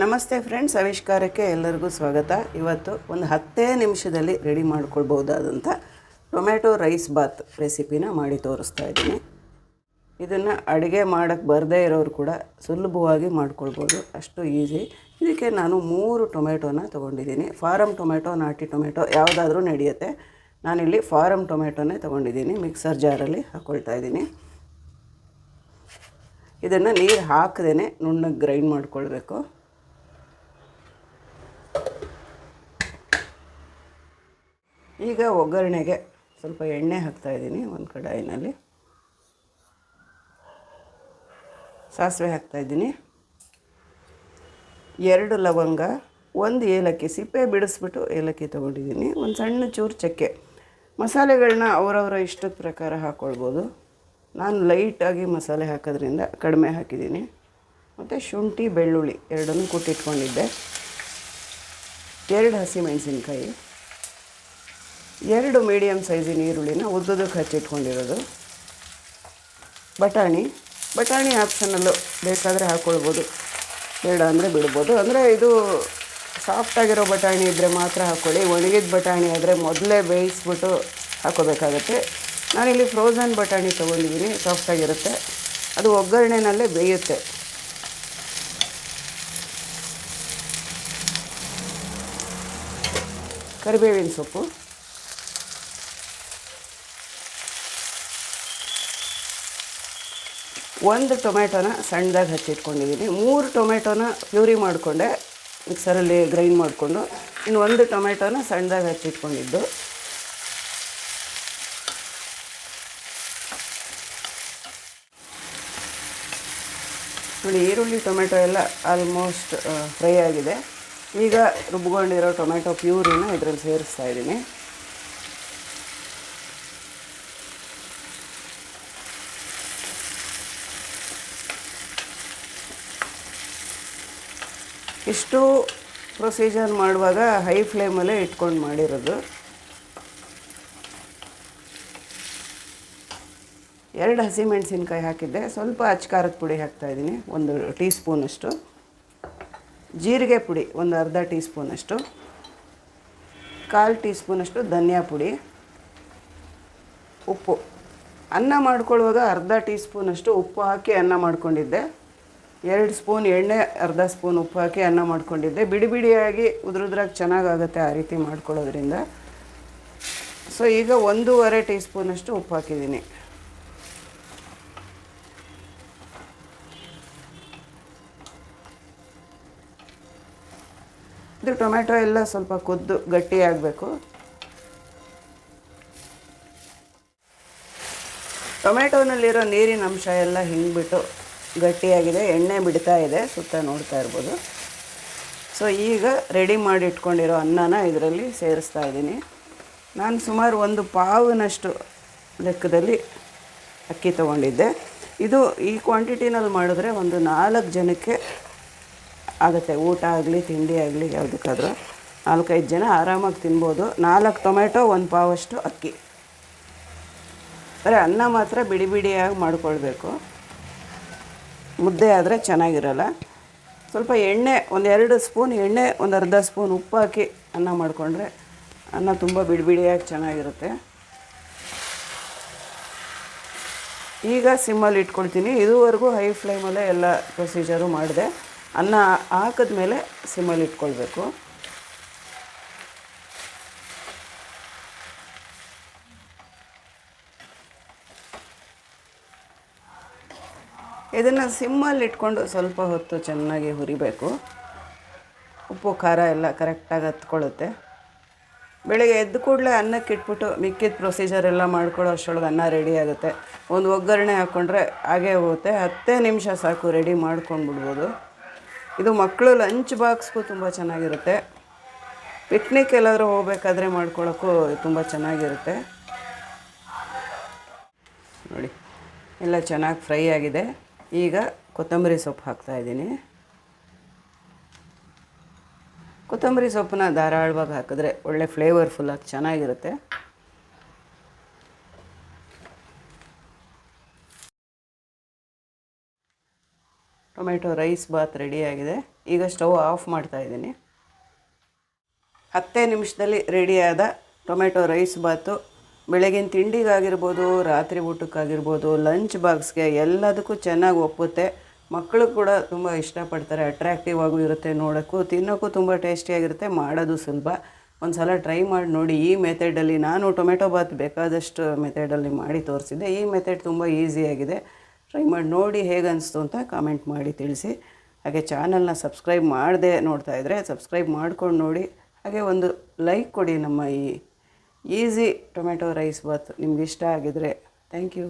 ನಮಸ್ತೆ ಫ್ರೆಂಡ್ಸ್, ಆವಿಷ್ಕಾರಕ್ಕೆ ಎಲ್ಲರಿಗೂ ಸ್ವಾಗತ. ಇವತ್ತು ಒಂದು ಹತ್ತೇ ನಿಮಿಷದಲ್ಲಿ ರೆಡಿ ಮಾಡ್ಕೊಳ್ಬೋದಾದಂಥ ಟೊಮೆಟೊ ರೈಸ್ ಬಾತ್ ರೆಸಿಪಿನ ಮಾಡಿ ತೋರಿಸ್ತಾ ಇದ್ದೀನಿ. ಇದನ್ನು ಅಡುಗೆ ಮಾಡೋಕ್ಕೆ ಬರದೇ ಇರೋರು ಕೂಡ ಸುಲಭವಾಗಿ ಮಾಡ್ಕೊಳ್ಬೋದು, ಅಷ್ಟು ಈಸಿ ಇದಕ್ಕೆ ನಾನು ಮೂರು ಟೊಮೆಟೊನ ತೊಗೊಂಡಿದ್ದೀನಿ. ಫಾರಮ್ ಟೊಮೆಟೊ ನಾಟಿ ಟೊಮೆಟೊ ಯಾವುದಾದ್ರೂ ನಡೆಯುತ್ತೆ. ನಾನಿಲ್ಲಿ ಫಾರಮ್ ಟೊಮೆಟೊನೇ ತೊಗೊಂಡಿದ್ದೀನಿ, ಮಿಕ್ಸರ್ ಜಾರಲ್ಲಿ ಹಾಕ್ಕೊಳ್ತಾ ಇದ್ದೀನಿ. ಇದನ್ನು ನೀರು ಹಾಕದೇ ನುಣ್ಣಗೆ ಗ್ರೈಂಡ್ ಮಾಡ್ಕೊಳ್ಬೇಕು. ಈಗ ಒಗ್ಗರಣೆಗೆ ಸ್ವಲ್ಪ ಎಣ್ಣೆ ಹಾಕ್ತಾ ಇದ್ದೀನಿ, ಒಂದು ಕಡಾಯಿನಲ್ಲಿ. ಸಾಸಿವೆ ಹಾಕ್ತಾ ಇದ್ದೀನಿ. ಎರಡು ಲವಂಗ, ಒಂದು ಏಲಕ್ಕಿ, ಸಿಪ್ಪೆ ಬಿಡಿಸ್ಬಿಟ್ಟು ಏಲಕ್ಕಿ ತೊಗೊಂಡಿದ್ದೀನಿ. ಒಂದು ಸಣ್ಣ ಚೂರು ಚಕ್ಕೆ. ಮಸಾಲೆಗಳನ್ನ ಅವರವರ ಇಷ್ಟದ ಪ್ರಕಾರ ಹಾಕ್ಕೊಳ್ಬೋದು ನಾನು ಲೈಟಾಗಿ ಮಸಾಲೆ ಹಾಕೋದ್ರಿಂದ ಕಡಿಮೆ ಹಾಕಿದ್ದೀನಿ. ಮತ್ತು ಶುಂಠಿ, ಬೆಳ್ಳುಳ್ಳಿ ಎರಡನ್ನೂ ಕುಟ್ಟಿಟ್ಕೊಂಡಿದ್ದೆ. ಎರಡು ಹಸಿಮೆಣಸಿನ್ಕಾಯಿ ಎರಡು ಮೀಡಿಯಮ್ ಸೈಜಿನ ಈರುಳ್ಳಿನ ಉದ್ದದಕ್ಕೆ ಹಚ್ಚಿಟ್ಕೊಂಡಿರೋದು. ಬಟಾಣಿ ಬಟಾಣಿ ಆಪ್ಷನಲ್ಲು ಬೇಕಾದರೆ ಹಾಕ್ಕೊಳ್ಬೋದು ಬೇಡ ಅಂದರೆ ಬಿಡ್ಬೋದು. ಅಂದರೆ ಇದು ಸಾಫ್ಟಾಗಿರೋ ಬಟಾಣಿ ಇದ್ದರೆ ಮಾತ್ರ ಹಾಕ್ಕೊಳ್ಳಿ ಒಣಗಿದ ಬಟಾಣಿ ಆದರೆ ಮೊದಲೇ ಬೇಯಿಸ್ಬಿಟ್ಟು ಹಾಕೋಬೇಕಾಗತ್ತೆ. ನಾನಿಲ್ಲಿ ಫ್ರೋಝನ್ ಬಟಾಣಿ ತೊಗೊಂಡಿದ್ದೀನಿ. ಸಾಫ್ಟಾಗಿರುತ್ತೆ ಅದು ಒಗ್ಗರಣೆನಲ್ಲೇ ಬೇಯುತ್ತೆ. ಕರಿಬೇವಿನ ಸೊಪ್ಪು. ಒಂದು ಟೊಮೆಟೊನ ಸಣ್ಣದಾಗಿ ಹಚ್ಚಿಟ್ಕೊಂಡಿದ್ದೀನಿ. ಮೂರು ಟೊಮೆಟೊನ ಪ್ಯೂರಿ ಮಾಡಿಕೊಂಡೆ, ಮಿಕ್ಸರಲ್ಲಿ ಗ್ರೈಂಡ್ ಮಾಡಿಕೊಂಡು, ಇನ್ನು ಒಂದು ಟೊಮೆಟೊನ ಸಣ್ಣದಾಗಿ ಹಚ್ಚಿಟ್ಕೊಂಡಿದ್ದು. ನೋಡಿ, ಈರುಳ್ಳಿ ಟೊಮೆಟೊ ಎಲ್ಲ ಆಲ್ಮೋಸ್ಟ್ ಫ್ರೈ ಆಗಿದೆ. ಈಗ ರುಬ್ಕೊಂಡಿರೋ ಟೊಮೆಟೊ ಪ್ಯೂರಿನ ಇದರಲ್ಲಿ ಸೇರಿಸ್ತಾ ಇದ್ದೀನಿ. ಇಷ್ಟು ಪ್ರೊಸೀಜರ್ ಮಾಡುವಾಗ ಹೈ ಫ್ಲೇಮಲ್ಲೇ ಇಟ್ಕೊಂಡು ಮಾಡಿರೋದು. ಎರಡು ಹಸಿಮೆಣಸಿನ್ಕಾಯಿ ಹಾಕಿದ್ದೆ. ಸ್ವಲ್ಪ ಅಚ್ಕಾರದ ಪುಡಿ ಹಾಕ್ತಾಯಿದ್ದೀನಿ ಒಂದು ಟೀ ಸ್ಪೂನಷ್ಟು ಜೀರಿಗೆ ಪುಡಿ, ಒಂದು ಅರ್ಧ ಟೀ ಸ್ಪೂನಷ್ಟು ಕಾಲು ಟೀ ಸ್ಪೂನಷ್ಟು ಧನಿಯಾ ಪುಡಿ. ಉಪ್ಪು. ಅನ್ನ ಮಾಡ್ಕೊಳ್ಳುವಾಗ ಅರ್ಧ ಟೀ ಸ್ಪೂನಷ್ಟು ಉಪ್ಪು ಹಾಕಿ ಅನ್ನ ಮಾಡ್ಕೊಂಡಿದ್ದೆ. ಎರಡು ಸ್ಪೂನ್ ಎಣ್ಣೆ, ಅರ್ಧ ಸ್ಪೂನ್ ಉಪ್ಪು ಹಾಕಿ ಅನ್ನ ಮಾಡ್ಕೊಂಡಿದ್ದೆ. ಬಿಡಿ ಬಿಡಿಯಾಗಿ ಉದುರುದ್ರಾಗ ಚೆನ್ನಾಗಾಗುತ್ತೆ ಆ ರೀತಿ ಮಾಡ್ಕೊಳ್ಳೋದ್ರಿಂದ. ಸೊ ಈಗ ಒಂದೂವರೆ ಟೀ ಸ್ಪೂನಷ್ಟು ಉಪ್ಪು ಹಾಕಿದ್ದೀನಿ. ಇದು ಟೊಮೆಟೊ ಎಲ್ಲ ಸ್ವಲ್ಪ ಕುದ್ದು ಗಟ್ಟಿಯಾಗಬೇಕು ಟೊಮೆಟೊನಲ್ಲಿರೋ ನೀರಿನ ಅಂಶ ಎಲ್ಲ ಹಿಂಗಿಬಿಟ್ಟು ಗಟ್ಟಿಯಾಗಿದೆ, ಎಣ್ಣೆ ಬಿಡ್ತಾ ಇದೆ, ಸುತ್ತ ನೋಡ್ತಾ ಇರ್ಬೋದು. ಸೊ ಈಗ ರೆಡಿ ಮಾಡಿ ಇಟ್ಕೊಂಡಿರೋ ಅನ್ನನ ಇದರಲ್ಲಿ ಸೇರಿಸ್ತಾ ಇದ್ದೀನಿ. ನಾನು ಸುಮಾರು ಒಂದು ಪಾವಿನಷ್ಟು ಲೆಕ್ಕದಲ್ಲಿ ಅಕ್ಕಿ ತೊಗೊಂಡಿದ್ದೆ. ಇದು ಈ ಕ್ವಾಂಟಿಟಿನಲ್ಲಿ ಮಾಡಿದ್ರೆ ಒಂದು ನಾಲ್ಕು ಜನಕ್ಕೆ ಆಗುತ್ತೆ. ಊಟ ಆಗಲಿ, ತಿಂಡಿ ಆಗಲಿ, ಯಾವುದಕ್ಕಾದ್ರೂ. ನಾಲ್ಕೈದು ಜನ ಆರಾಮಾಗಿ ತಿನ್ಬೋದು. ನಾಲ್ಕು ಟೊಮೆಟೊ ಒಂದು ಪಾವಷ್ಟು ಅಕ್ಕಿ. ಬರೀ ಅನ್ನ ಮಾತ್ರ ಬಿಡಿ ಬಿಡಿಯಾಗಿ ಮಾಡ್ಕೊಳ್ಬೇಕು. ಮುದ್ದೆ ಆದರೆ ಚೆನ್ನಾಗಿರಲ್ಲ. ಸ್ವಲ್ಪ ಎಣ್ಣೆ ಒಂದೆರಡು ಸ್ಪೂನ್ ಎಣ್ಣೆ, ಒಂದು ಅರ್ಧ ಸ್ಪೂನ್ ಉಪ್ಪು ಹಾಕಿ ಅನ್ನ ಮಾಡಿಕೊಂಡ್ರೆ ಅನ್ನ ತುಂಬ ಬಿಡಿಬಿಡಿಯಾಗಿ ಚೆನ್ನಾಗಿರುತ್ತೆ. ಈಗ ಸಿಮ್ಮಲ್ಲಿ ಇಟ್ಕೊಳ್ತೀನಿ. ಇದುವರೆಗೂ ಹೈ ಫ್ಲೇಮಲ್ಲೇ ಎಲ್ಲ ಪ್ರೊಸೀಜರು ಮಾಡಿದೆ. ಅನ್ನ ಹಾಕಿದ್ಮೇಲೆ ಸಿಮ್ಮಲ್ಲಿ ಇಟ್ಕೊಳ್ಬೇಕು. ಇದನ್ನು ಸಿಮ್ಮಲ್ಲಿ ಇಟ್ಕೊಂಡು ಸ್ವಲ್ಪ ಹೊತ್ತು ಚೆನ್ನಾಗಿ ಹುರಿಬೇಕು. ಉಪ್ಪು, ಖಾರ ಎಲ್ಲ ಕರೆಕ್ಟಾಗಿ ಹತ್ಕೊಳ್ಳುತ್ತೆ. ಬೆಳಗ್ಗೆ ಎದ್ದು ಕೂಡಲೇ ಅನ್ನಕ್ಕೆ ಇಟ್ಬಿಟ್ಟು ಮಿಕ್ಕಿದ ಪ್ರೊಸೀಜರ್ ಎಲ್ಲ ಮಾಡ್ಕೊಳ್ಳೋ ಅಷ್ಟೊಳಗೆ ಅನ್ನ ರೆಡಿ ಆಗುತ್ತೆ. ಒಂದು ಒಗ್ಗರಣೆ ಹಾಕ್ಕೊಂಡ್ರೆ ಹಾಗೇ ಹೋಗುತ್ತೆ. ಹತ್ತೇ ನಿಮಿಷ ಸಾಕು ರೆಡಿ ಮಾಡ್ಕೊಂಡ್ಬಿಡ್ಬೋದು. ಇದು ಮಕ್ಕಳು ಲಂಚ್ ಬಾಕ್ಸ್ಗೂ ತುಂಬ ಚೆನ್ನಾಗಿರುತ್ತೆ. ಪಿಕ್ನಿಕ್ ಎಲ್ಲಾದರೂ ಹೋಗಬೇಕಾದ್ರೆ ಮಾಡ್ಕೊಳ್ಳೋಕ್ಕೂ ತುಂಬ ಚೆನ್ನಾಗಿರುತ್ತೆ. ನೋಡಿ, ಎಲ್ಲ ಚೆನ್ನಾಗಿ ಫ್ರೈ ಆಗಿದೆ. ಈಗ ಕೊತ್ತಂಬರಿ ಸೊಪ್ಪು ಹಾಕ್ತಾಯಿದ್ದೀನಿ ಕೊತ್ತಂಬರಿ ಸೊಪ್ಪನ್ನ ಧಾರಾಳವಾಗಿ ಹಾಕಿದ್ರೆ ಒಳ್ಳೆ ಫ್ಲೇವರ್ಫುಲ್ಲಾಗಿ ಚೆನ್ನಾಗಿರುತ್ತೆ. ಟೊಮೆಟೊ ರೈಸ್ ಬಾತ್ ರೆಡಿಯಾಗಿದೆ ಈಗ ಸ್ಟವ್ ಆಫ್ ಮಾಡ್ತಾ ಇದ್ದೀನಿ. ಹತ್ತೇ ನಿಮಿಷದಲ್ಲಿ ರೆಡಿಯಾದ ಟೊಮೆಟೊ ರೈಸ್ ಬಾತು ಬೆಳಗಿನ ತಿಂಡಿಗಾಗಿರ್ಬೋದು, ರಾತ್ರಿ ಊಟಕ್ಕಾಗಿರ್ಬೋದು ಲಂಚ್ ಬಾಕ್ಸ್ಗೆ ಎಲ್ಲದಕ್ಕೂ ಚೆನ್ನಾಗಿ ಒಪ್ಪುತ್ತೆ. ಮಕ್ಕಳು ಕೂಡ ತುಂಬ ಇಷ್ಟಪಡ್ತಾರೆ ಅಟ್ರಾಕ್ಟಿವ್ ಆಗೂ ಇರುತ್ತೆ ನೋಡೋಕ್ಕೂ, ತಿನ್ನೋಕ್ಕೂ ತುಂಬ ಟೇಸ್ಟಿಯಾಗಿರುತ್ತೆ ಮಾಡೋದು ಸುಲಭ. ಒಂದು ಸಲ ಟ್ರೈ ಮಾಡಿ ನೋಡಿ, ಈ ಮೆಥಡಲ್ಲಿ ನಾನು ಟೊಮೆಟೊ ಬಾತ್ ಬೇಕಾದಷ್ಟು ಮೆಥಡಲ್ಲಿ ಮಾಡಿ ತೋರಿಸಿದ್ದೆ. ಈ ಮೆಥಡ್ ತುಂಬ ಈಸಿಯಾಗಿದೆ ಟ್ರೈ ಮಾಡಿ ನೋಡಿ ಹೇಗೆ ಅನಿಸ್ತು ಅಂತ ಕಾಮೆಂಟ್ ಮಾಡಿ ತಿಳಿಸಿ. ಹಾಗೆ ಚಾನಲ್ನ ಸಬ್ಸ್ಕ್ರೈಬ್ ಮಾಡದೆ ನೋಡ್ತಾ ಇದ್ದರೆ ಸಬ್ಸ್ಕ್ರೈಬ್ ಮಾಡ್ಕೊಂಡು ನೋಡಿ, ಹಾಗೆ ಒಂದು ಲೈಕ್ ಕೊಡಿ ನಮ್ಮ ಈ ಈಸಿ ಟೊಮೆಟೊ ರೈಸ್ ಬಾತ್ ನಿಮ್ಗೆ ಇಷ್ಟ ಆಗಿದರೆ ಥ್ಯಾಂಕ್ ಯು